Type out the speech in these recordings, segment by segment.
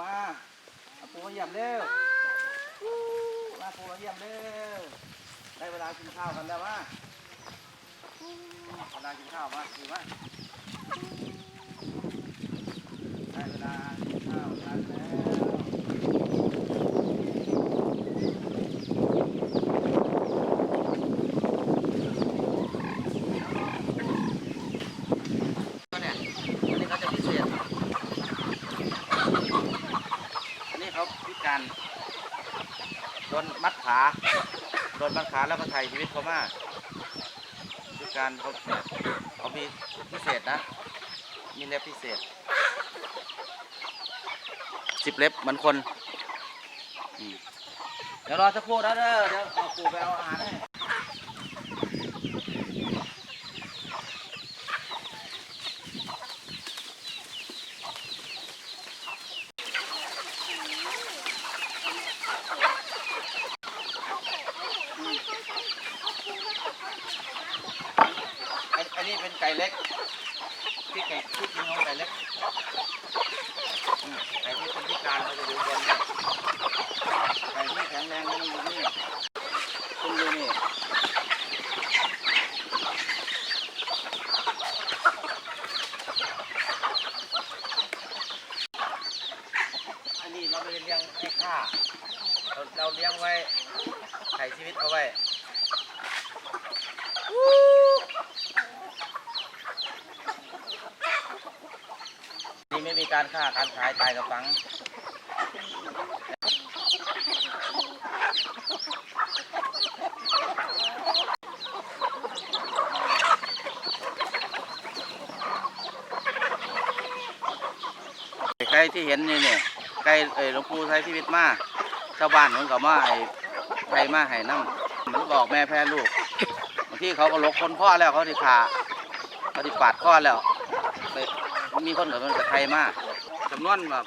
มาเอาปูมาเยี่ยมเร็วมาปูมาเยี่ยมเร็วได้เวลากินข้าวกันแล้วมาเวลากินข้าวมาดีมาได้เวลากินข้าวกันแล้วก็เนี่ยอันนี้เขาจะพิเศษ อันนี้เขาพิ การโดนมัดขาโดนมัดขาแล้วก็ถ่ายชีวิตเขามาคือการเขาเขามีพิเศษนะ มีเล็บพิเศษสิบเล็บเหมือนคน เดี๋ยวรอสักครู่นะเด้อเดี๋ยวเอาปูไปเอาอาหารให้ อันอันนี้เป็น ไก่เล็กที่ไก่ที่กินของไก่เล็กอืมไก่ที่เป็นพิการเขาจะอยู่บนนี่ไก่ที่แข็งแรงก็มันอยู่นี่คุณดูนี่อันนี้เราไม่ได้เลี้ยงให้ฆ่าเราเราเลี้ยงไว้ไถ่ชีวิตเอาไว้ นี่ไม่มีการฆ่าการขายตายกับฝังใครที่เห็นนี่เนี่ยใกล้เอ้หลวงปู่ใช้ชีวิตมาชาวบ้านเหมือนกับมาไอ้ไทยมาให้น้ำมันบอกแม่แพ้ลูกบางที่เขาก็ลกคนพ่อแล้วเขาที่ขาเขาที่ปาดข้อแล้ว มีคนกับมันกับไทยมากจำนวนแบบ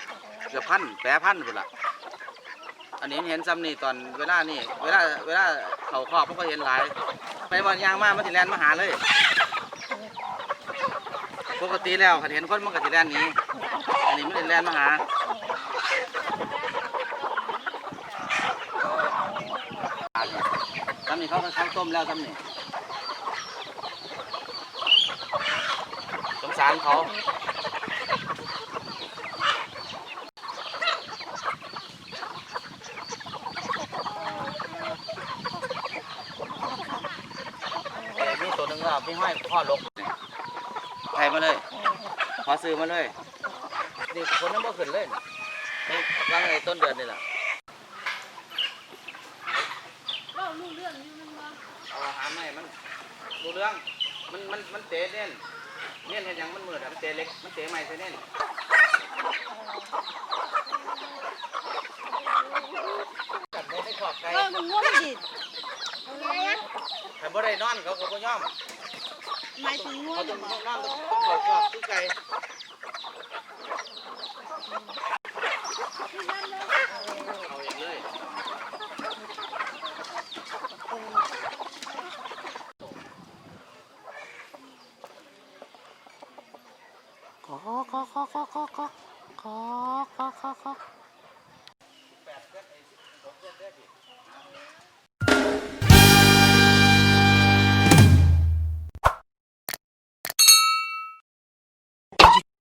เกือบพันแปรพันหมดละอันนี้เห็นซ้ำนี่ตอนเวลานี่เวลาเวลาเขาครอบก็เห็นหลาย ไปวันยางมากมันติแลนมาหาเลย ปกติแล้วคันเห็นคนมันก็ติแลนนี้อันนี้ไม่ได้แลนมาหาทำนี่เขาเขาต้มแล้วทำนี่สงสารเขาเอ้ยมีตัวหนึ่งอะพี่ห้อยพ่อลกไทยมาเลยขอซื้อมาเลยนี่คนนั้นบ่ขึ้นเลยนี่วางไอ้ต้นเดือนนี่แหละเรารู้เรื่องอยู่มันว่าเอาหารมาให้มันดูเรื่อง มันมันมันเตะเน่นเน่นเห็นยังมันมืดอะมันเตะเล็ก มันเตะใหม่ใส่เน่นจับได้ได้ขอบไก่เออมันง่วงดิถ้าบ่ได้นอนเขาก็บ่ยอม หมายถึงง่วเขางต้องบต้ออกงนอนต้องขอบขอบคือไก่เอาอย่างเลยขอขอขอขอขอขอขอขอขอขอ